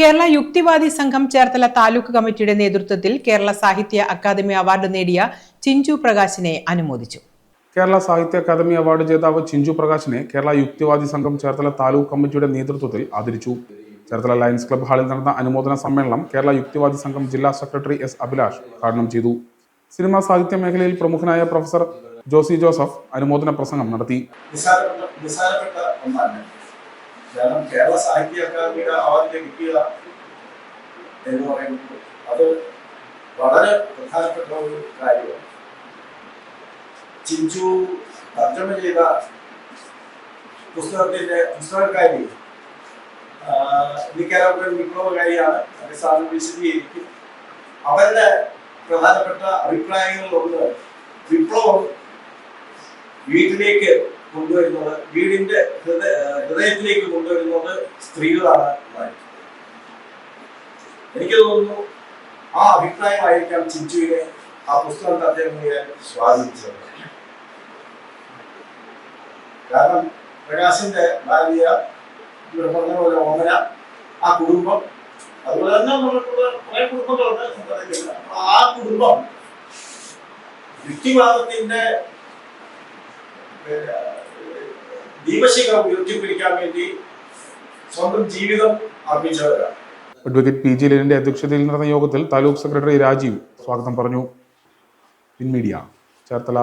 കേരള യുക്തിവാദി സംഘം ചേർത്തല താലൂക്ക് കമ്മിറ്റിയുടെ നേതൃത്വത്തിൽ കേരള സാഹിത്യ അക്കാദമി അവാർഡ് നേടിയ ചിഞ്ചു പ്രകാശിനെ അനുമോദിച്ചു. കേരള സാഹിത്യ അക്കാദമി അവാർഡ് ജേതാവ് ചിഞ്ചു പ്രകാശിനെ കേരള യുക്തിവാദി സംഘം ചേർത്തല താലൂക്ക് കമ്മിറ്റിയുടെ നേതൃത്വത്തിൽ ആദരിച്ചു. ചേർത്തല ലയൻസ് ക്ലബ് ഹാളിൽ നടന്ന അനുമോദന സമ്മേളനം കേരള യുക്തിവാദി സംഘം ജില്ലാ സെക്രട്ടറി എസ് അഭിലാഷ് ഉദ്ഘാടനം ചെയ്തു. സിനിമാ സാഹിത്യ മേഖലയിൽ പ്രമുഖനായ പ്രൊഫസർ ജോസി ജോസഫ് അനുമോദന പ്രസംഗം നടത്തി. നിസ്സാരപ്പെട്ട നിസ്സാരപ്പെട്ട ഒന്നല്ല കാരണം കേരള സാഹിത്യ അക്കാദമിയുടെ അവാർഡിനെ കിട്ടിയ എന്ന് പറയുന്നത് അത് വളരെ പ്രധാനപ്പെട്ട ഒരു കാര്യമാണ് ചിഞ്ചു തർജ്ജമ ചെയ്ത പുസ്തകത്തിന്റെ പുസ്തകക്കാരി നിക്കാരാഗുവൻ വിപ്ലവകാരിയാണ് അത് സാറിന് വിശദീകരിക്കും അവരുടെ പ്രധാനപ്പെട്ട അഭിപ്രായങ്ങളിൽ ഒന്ന് വിപ്ലവം വീട്ടിലേക്ക് കൊണ്ടുവരുന്നത് വീടിന്റെ ഹൃദയ ഹൃദയത്തിലേക്ക് കൊണ്ടുവരുന്നത് സ്ത്രീകളാണ്. എനിക്ക് തോന്നുന്നു ആ അഭിപ്രായമായിരിക്കാം ചിഞ്ചുവിനെ ആ പുസ്തകം അദ്ദേഹം ഞാൻ സ്വാധീനിച്ചത് കാരണം പ്രകാശിന്റെ ഭാര്യ പറഞ്ഞ പോലെ ഓമന ആ കുടുംബം അതുപോലെ തന്നെ കുറെ കുടുംബങ്ങളുണ്ട് ആ കുടുംബം യുക്തിവാദത്തിന്റെ പിന്നെ, ദീപശിഖ ഉയർത്തിപ്പിടിക്കാൻ വേണ്ടി സ്വന്തം ജീവിതം അർപ്പിച്ചവരാണ്. അഡ്വക്കേറ്റ് പി ജി ലീലിന്റെ അധ്യക്ഷതയിൽ നടന്ന യോഗത്തിൽ താലൂക്ക് സെക്രട്ടറി രാജീവ് സ്വാഗതം പറഞ്ഞു. Pin media Cherthala.